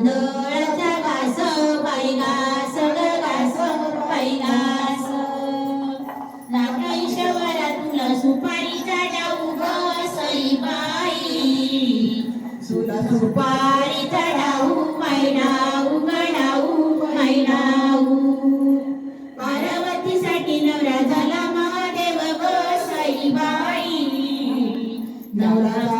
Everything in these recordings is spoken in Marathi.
तांदळाचा घास बाई घास ग घास बाई घास जागा ईश्वरा तुला सुपारीचा डाऊ ग सईबाई तुला सुपारीचा डाऊ बाई डाऊ ग डाऊ बाई डाऊ पार्वतीसाठी नवरा झाला महादेव ग साईबाई नवरा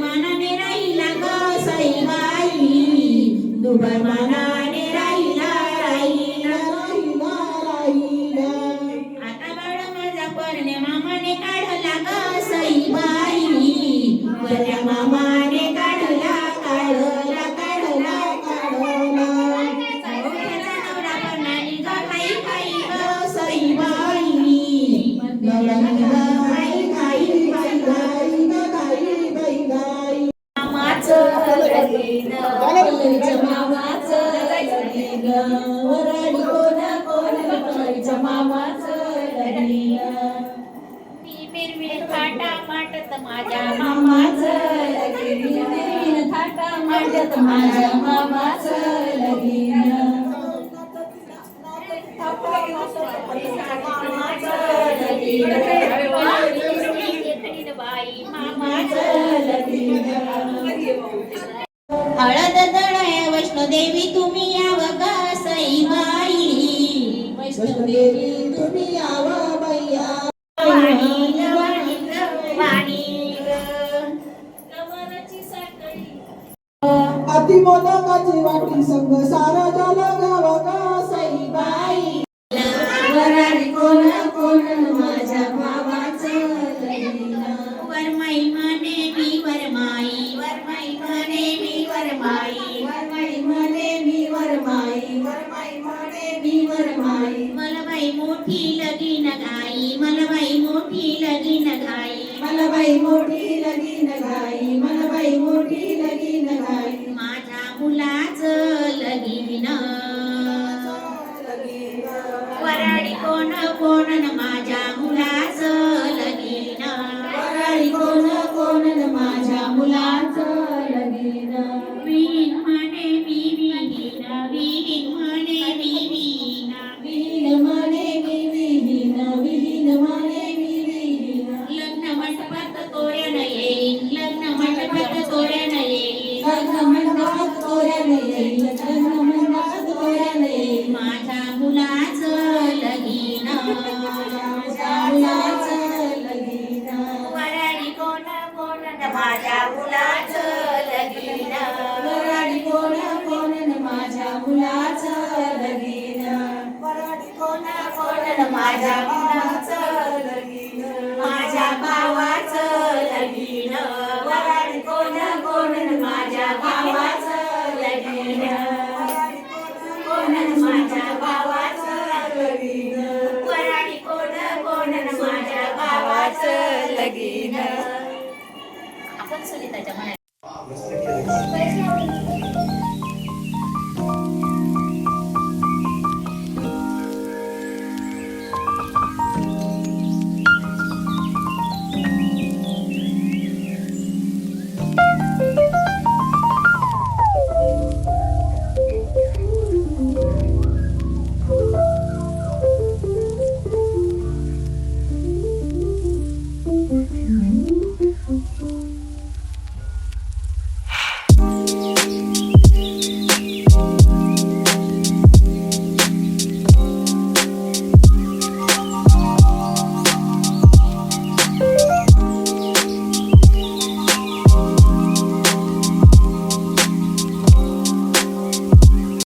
మన నిరైల గోసైగాయి దుబ మన నిరైల రైల माटत माझ्या मामाचं लगीन. थाटा माटत माझ्या मामाचं लगीन. बाई हळद दळाय वैष्णोदेवी तुम्ही याव ग सईबाई वैष्णोदेवी तुम्ही यावा मैया मोदकाची वाटी संग सारा जल मुलाचं लगीन. वराडी कोण कोण माझ्या मुलाचं लगीन. वराडी कोण कोण माझ्या मुलाचं लगीन. विहीन म्हणे मी विहीन विहीन म्हणे मी विहीन. विहीन म्हणे मी विहीन विहीन म्हणे मी विहीन. लग्न मंडपात तोऱ्यान येईल लग्न मंडपात तोऱ्यान येईल. लग्न मंडपात येईल येईल माझ्या मुलाचं लगीन. माझ्या मुलाचं लगीन वराडी कोण कोण माझ्या मुलाचं लगीन. वराडी कोण कोण न माझ्या मुलाचं लगीन. वराडी कोण कोण माझ्या मुला लगीन आपण सुनीताच्या